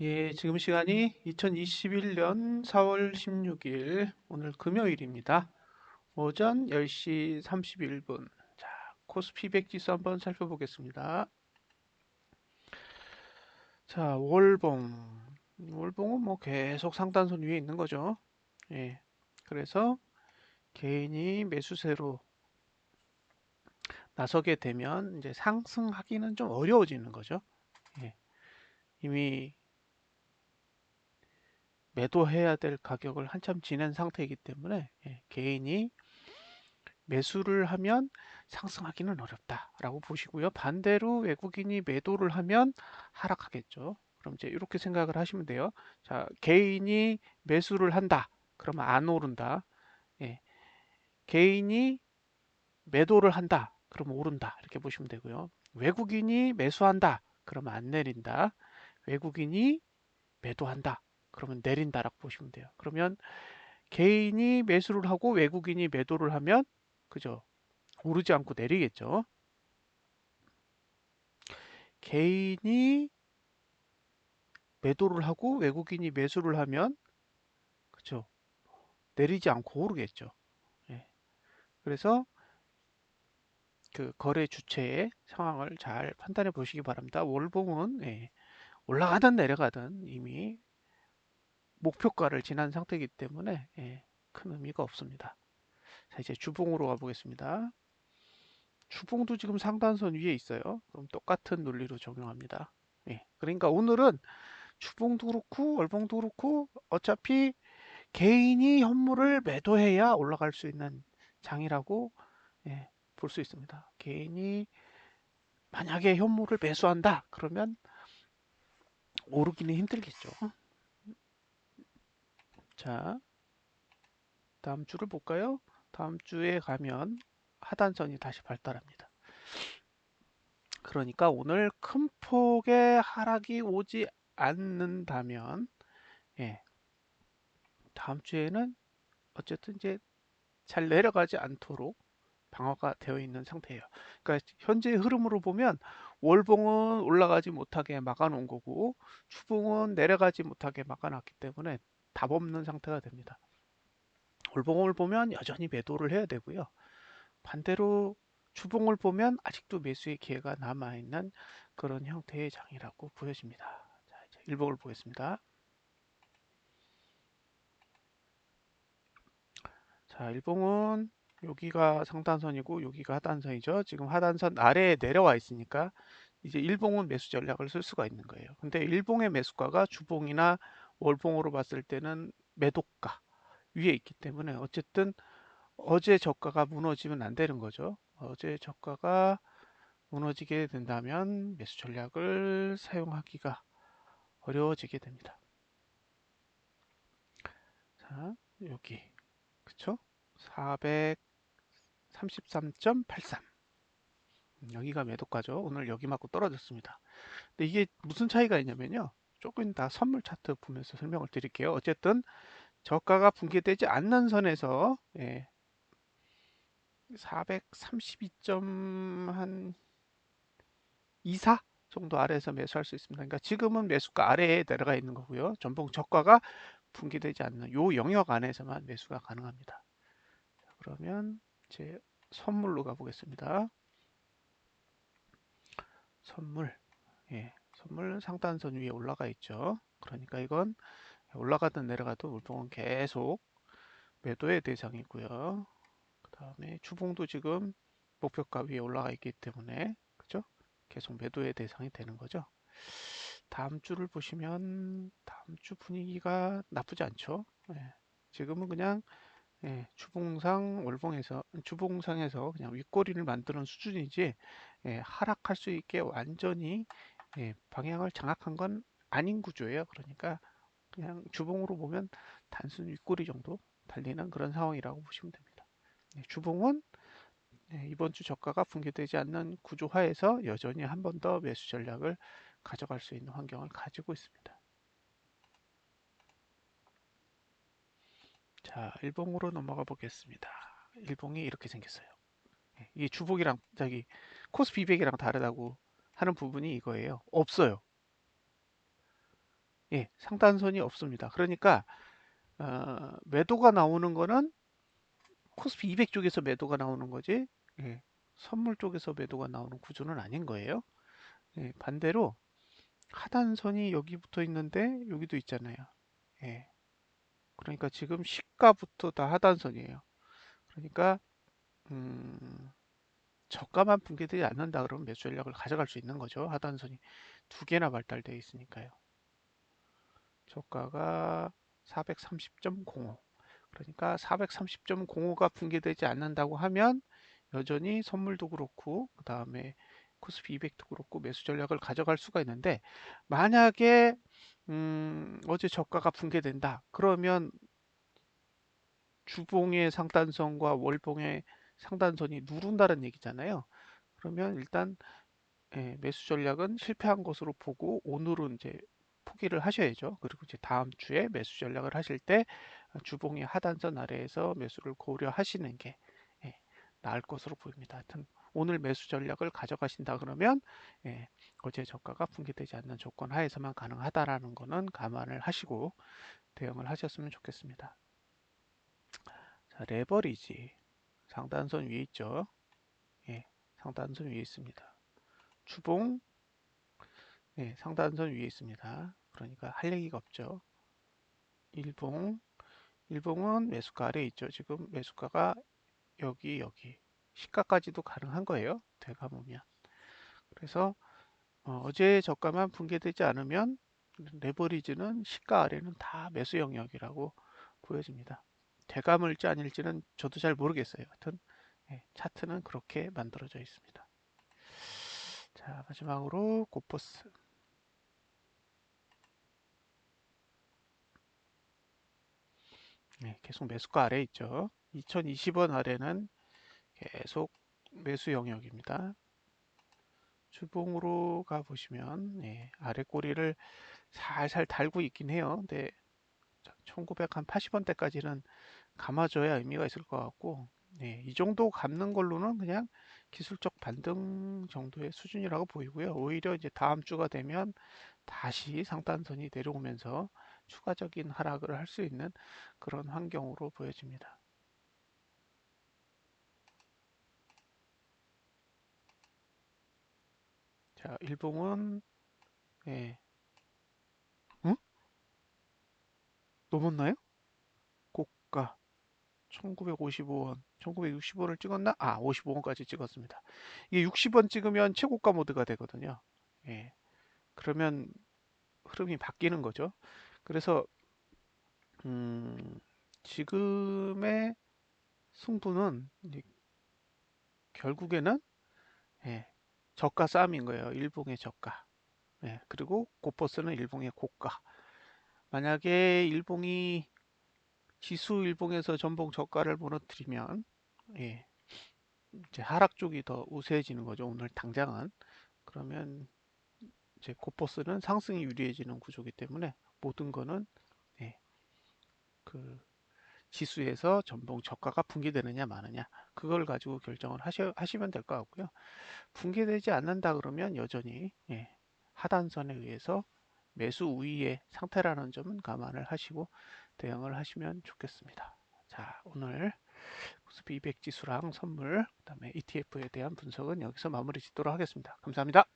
예, 지금 시간이 2021년 4월 16일, 오늘 금요일입니다. 오전 10시 31분. 자, 코스피 100 지수 한번 살펴보겠습니다. 자, 월봉. 월봉은 뭐 계속 상단선 위에 있는 거죠. 예. 그래서 개인이 매수세로 나서게 되면 이제 상승하기는 좀 어려워지는 거죠. 예. 이미 매도해야 될 가격을 한참 지낸 상태이기 때문에 예, 개인이 매수를 하면 상승하기는 어렵다라고 보시고요. 반대로 외국인이 매도를 하면 하락하겠죠. 그럼 이제 이렇게 생각을 하시면 돼요. 자, 개인이 매수를 한다. 그러면 안 오른다. 예. 개인이 매도를 한다. 그러면 오른다. 이렇게 보시면 되고요. 외국인이 매수한다. 그러면 안 내린다. 외국인이 매도한다. 그러면 내린다라고 보시면 돼요. 그러면 개인이 매수를 하고 외국인이 매도를 하면 그죠? 오르지 않고 내리겠죠. 개인이 매도를 하고 외국인이 매수를 하면 그죠? 내리지 않고 오르겠죠. 예. 그래서 그 거래 주체의 상황을 잘 판단해 보시기 바랍니다. 월봉은 예. 올라가든 내려가든 이미 목표가를 지난 상태이기 때문에 예, 큰 의미가 없습니다. 자 이제 주봉으로 가보겠습니다. 주봉도 지금 상단선 위에 있어요. 그럼 똑같은 논리로 적용합니다. 예, 그러니까 오늘은 주봉도 그렇고 월봉도 그렇고 어차피 개인이 현물을 매도해야 올라갈 수 있는 장이라고 예, 볼 수 있습니다. 개인이 만약에 현물을 매수한다 그러면 오르기는 힘들겠죠. 자, 다음 주를 볼까요? 다음 주에 가면 하단선이 다시 발달합니다. 그러니까 오늘 큰 폭의 하락이 오지 않는다면 예, 다음 주에는 어쨌든 이제 잘 내려가지 않도록 방어가 되어 있는 상태예요. 그러니까 현재 흐름으로 보면 월봉은 올라가지 못하게 막아놓은 거고 추봉은 내려가지 못하게 막아놨기 때문에 답 없는 상태가 됩니다. 월봉을 보면 여전히 매도를 해야 되고요. 반대로 주봉을 보면 아직도 매수의 기회가 남아있는 그런 형태의 장이라고 보여집니다. 자, 이제 일봉을 보겠습니다. 자, 일봉은 여기가 상단선이고 여기가 하단선이죠. 지금 하단선 아래에 내려와 있으니까 이제 일봉은 매수 전략을 쓸 수가 있는 거예요. 근데 일봉의 매수가가 주봉이나 월봉으로 봤을 때는 매도가 위에 있기 때문에 어쨌든 어제 저가가 무너지면 안 되는 거죠. 어제 저가가 무너지게 된다면 매수 전략을 사용하기가 어려워지게 됩니다. 자, 여기 그쵸? 433.83 여기가 매도가죠. 오늘 여기 맞고 떨어졌습니다. 근데 이게 무슨 차이가 있냐면요. 조금 다 선물 차트 보면서 설명을 드릴게요. 어쨌든 저가가 붕괴되지 않는 선에서 예, 432점 한24 정도 아래에서 매수할 수 있습니다. 그러니까 지금은 매수가 아래에 내려가 있는 거고요. 전봉 저가가 붕괴되지 않는 요 영역 안에서만 매수가 가능합니다. 자, 그러면 제 선물로 가보겠습니다. 선물, 예, 선물 상단선 위에 올라가 있죠. 그러니까 이건 올라가든 내려가도 물통은 계속 매도의 대상이고요. 그 다음에 주봉도 지금 목표가 위에 올라가 있기 때문에 그죠? 계속 매도의 대상이 되는 거죠. 다음 주를 보시면 다음 주 분위기가 나쁘지 않죠. 예, 지금은 그냥 예, 주봉상 월봉에서 주봉상에서 그냥 윗꼬리를 만드는 수준이지 예, 하락할 수 있게 완전히 예, 방향을 장악한 건 아닌 구조예요. 그러니까 그냥 주봉으로 보면 단순 윗꼬리 정도 달리는 그런 상황이라고 보시면 됩니다. 네, 주봉은 네, 이번 주 저가가 붕괴되지 않는 구조화에서 여전히 한 번 더 매수 전략을 가져갈 수 있는 환경을 가지고 있습니다. 자, 일봉으로 넘어가 보겠습니다. 일봉이 이렇게 생겼어요. 예, 이게 주봉이랑 저기 코스피 200이랑 다르다고 하는 부분이 이거예요. 없어요. 예, 상단선이 없습니다. 그러니까 어, 매도가 나오는 거는 코스피 200 쪽에서 매도가 나오는 거지 예, 선물 쪽에서 매도가 나오는 구조는 아닌 거예요. 예, 반대로 하단선이 여기 붙어 있는데 여기도 있잖아요. 예, 그러니까 지금 시가부터 다 하단선이에요. 그러니까 음, 저가만 붕괴되지 않는다 그러면 매수 전략을 가져갈 수 있는 거죠. 하단선이 두 개나 발달되어 있으니까요. 저가가 430.05 그러니까 430.05가 붕괴되지 않는다고 하면 여전히 선물도 그렇고 그 다음에 코스피 200도 그렇고 매수 전략을 가져갈 수가 있는데 만약에 음, 어제 저가가 붕괴된다 그러면 주봉의 상단선과 월봉의 상단선이 누른다는 얘기잖아요. 그러면 일단 예, 매수 전략은 실패한 것으로 보고 오늘은 이제 포기를 하셔야죠. 그리고 이제 다음 주에 매수 전략을 하실 때 주봉의 하단선 아래에서 매수를 고려하시는 게 예, 나을 것으로 보입니다. 하여튼 오늘 매수 전략을 가져가신다 그러면 예, 어제 저가가 붕괴되지 않는 조건 하에서만 가능하다라는 거는 감안을 하시고 대응을 하셨으면 좋겠습니다. 자, 레버리지 상단선 위에 있죠. 예, 상단선 위에 있습니다. 주봉 네, 상단선 위에 있습니다. 그러니까 할 얘기가 없죠. 일봉 일봉은 매수가 아래에 있죠. 지금 매수가가 여기 여기 시가까지도 가능한 거예요. 되감으면 그래서 어, 제 저가만 붕괴되지 않으면 레버리지는 시가 아래는 다 매수 영역이라고 보여집니다. 되감을지 아닐지는 저도 잘 모르겠어요. 하여튼 예, 차트는 그렇게 만들어져 있습니다. 자 마지막으로 고포스 네, 계속 매수가 아래 있죠. 2020원 아래는 계속 매수 영역입니다. 주봉으로 가보시면 네, 아래 꼬리를 살살 달고 있긴 해요. 근데 1980원대까지는 감아줘야 의미가 있을 것 같고 네, 이 정도 감는 걸로는 그냥 기술적 반등 정도의 수준이라고 보이고요. 오히려 이제 다음 주가 되면 다시 상단선이 내려오면서 추가적인 하락을 할 수 있는 그런 환경으로 보여집니다. 자, 일봉은 예. 응? 넘었나요? 고가 1955원, 1965원을 찍었나? 아, 55원까지 찍었습니다. 이게 60원 찍으면 최고가 모드가 되거든요. 예. 그러면 흐름이 바뀌는 거죠. 그래서 음, 지금의 승부는 결국에는 예, 저가 싸움인 거예요. 일봉의 저가. 예, 그리고 고버스는 일봉의 고가. 만약에 일봉이 지수 일봉에서 전봉 저가를 무너뜨리면 예, 이제 하락 쪽이 더 우세해지는 거죠. 오늘 당장은. 그러면 이제 고버스는 상승이 유리해지는 구조기 때문에 모든 거는 예, 그 지수에서 전봉 저가가 붕괴되느냐 마느냐 그걸 가지고 결정을 하셔, 하시면 될 것 같고요. 붕괴되지 않는다 그러면 여전히 예, 하단선에 의해서 매수 우위의 상태라는 점은 감안을 하시고 대응을 하시면 좋겠습니다. 자 오늘 코스피 200 지수랑 선물 그 다음에 ETF에 대한 분석은 여기서 마무리 짓도록 하겠습니다. 감사합니다.